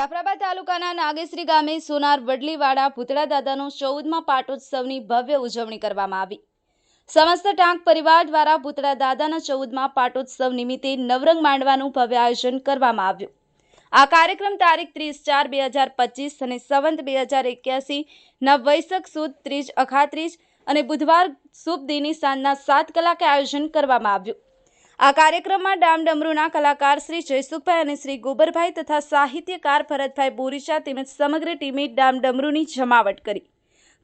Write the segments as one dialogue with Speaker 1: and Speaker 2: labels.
Speaker 1: જાફરાબાદ તાલુકાના નાગેશ્રી ગામે સોનાર વડલીવાડા પૂતળા દાદાનો ચૌદમાં પાટોત્સવની ભવ્ય ઉજવણી કરવામાં આવી. સમસ્ત ટાંક પરિવાર દ્વારા ભૂતળા દાદાના ચૌદમાં પાટોત્સવ નિમિત્તે નવરંગ માંડવાનું ભવ્ય આયોજન કરવામાં આવ્યું. આ કાર્યક્રમ તારીખ ત્રીસ ચાર બે હજાર પચીસ અને સંવંત બે હજાર એક્યાસી નવ વૈશક સુદ ત્રીજ અખાત્રીજ અને બુધવાર શુભ દિની સાંજના સાત કલાકે આયોજન કરવામાં આવ્યું. આ કાર્યક્રમમાં ડામ ડમરૂના કલાકાર શ્રી જયસુખભાઈ અને શ્રી ગોબરભાઈ તથા સાહિત્યકાર ભરતભાઈ બોરીચા તેમજ સમગ્ર ટીમે ડામ ડમરૂની જમાવટ કરી.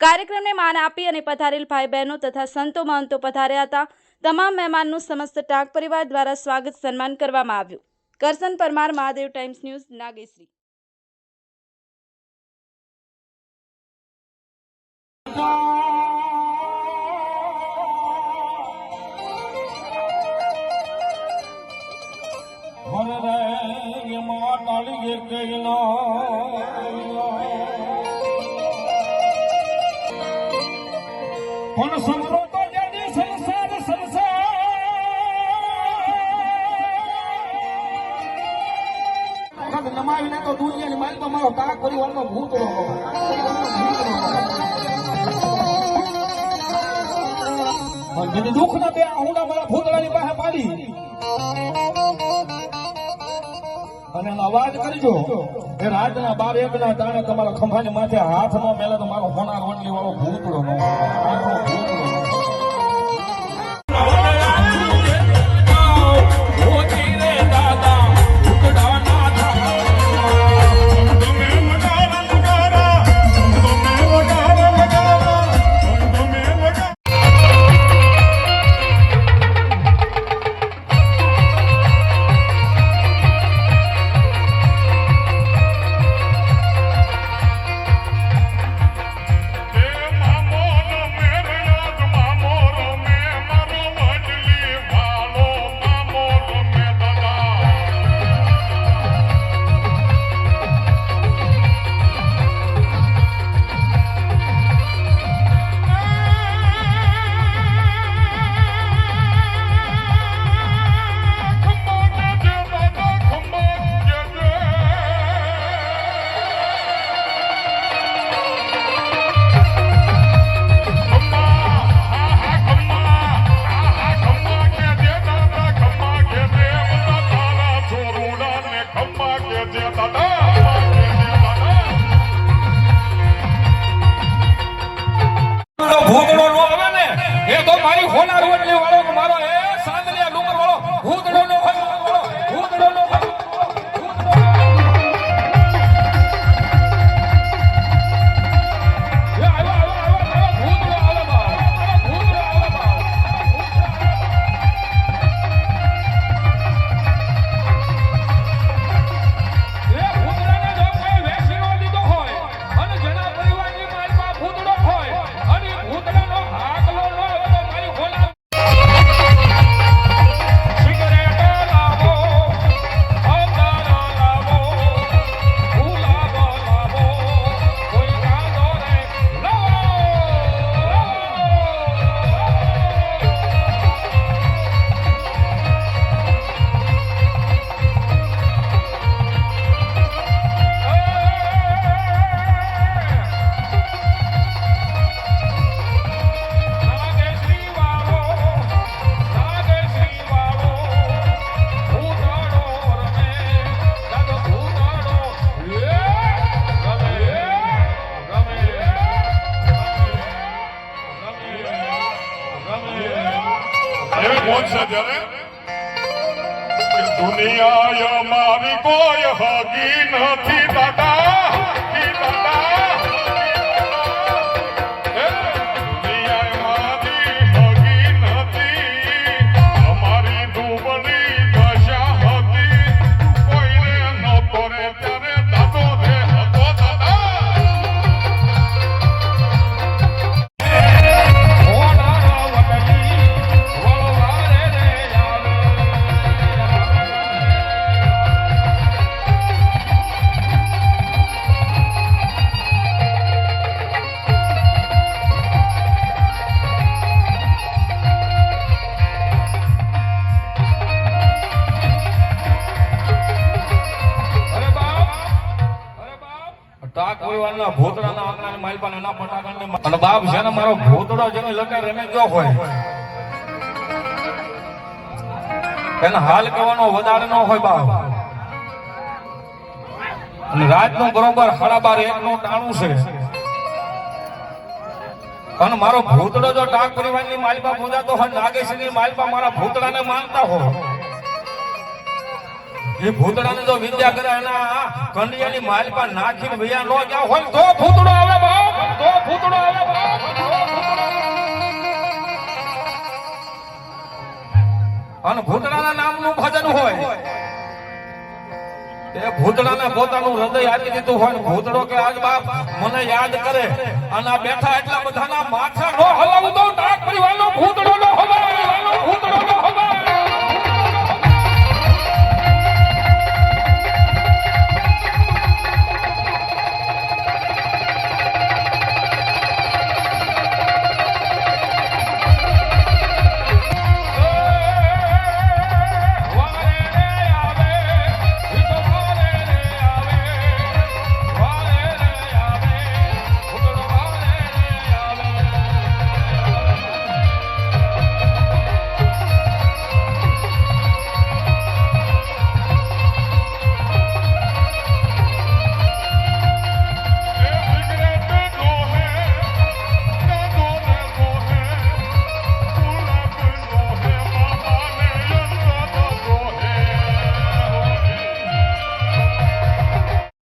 Speaker 1: કાર્યક્રમને માન આપી અને પધારેલ ભાઈ બહેનો તથા સંતો મહંતો પધાર્યા હતા. તમામ મહેમાનનું સમસ્ત ટાંક પરિવાર દ્વારા સ્વાગત સન્માન કરવામાં આવ્યું. Karsan Parmar, Mahadev Times news, Nageshri.
Speaker 2: પણ સમરો તો જડી સંસાર સંસાર. નમાવીને તો દુનિયાની માલ તો મારો કાક પરિવારનો ભૂત જેને દુઃખ ના બે આહુડા મારા ભૂતળાની પાસે પાડી. અને અવાજ કરજો. એ રાતના બાર એક ના ટાણે તમારા ખંભાની માથે હાથમાં મેલે તો મારો હોનાર વંડલી વાળો ભૂતળો હોનાર વંડલી વાળો મારો એ
Speaker 3: દુનિયા અમારી કોઈ હગી નથી દાદા
Speaker 2: આ ભૂતડાના આંગણાની માલપા ના ફટાકડને મા- અને બાપ છે ને મારો ભૂતડો જેને લગા રમે જો હોય, એને હાલ કહેવાનો વધારે ન હોય બાપ. અને રાતનું બરોબર સાડા બાર એક નું ટાણું છે. અને મારો ભૂતડો જો ટાક પરિવારની માલપા પૂજાતો હોય, નાગેશની માલપા મારા ભૂતડાને માનતા હોય એ ભૂતડાને જો વિદ્યા કરે એના કંડિયાની માલપા નાખીને ભૈયા નો ગયા હોય તો ભૂતડો આવે બાપ, તો ભૂતડો આવે બાપ. અને ભૂતડાના નામનું ભજન હોય. એ ભૂતડાને પોતાનું હૃદય આપી દીધું હોય ને ભૂતડો કે આજ બાપ મને યાદ કરે. અને બેઠા એટલા બધાના માથા નો હલાવું તો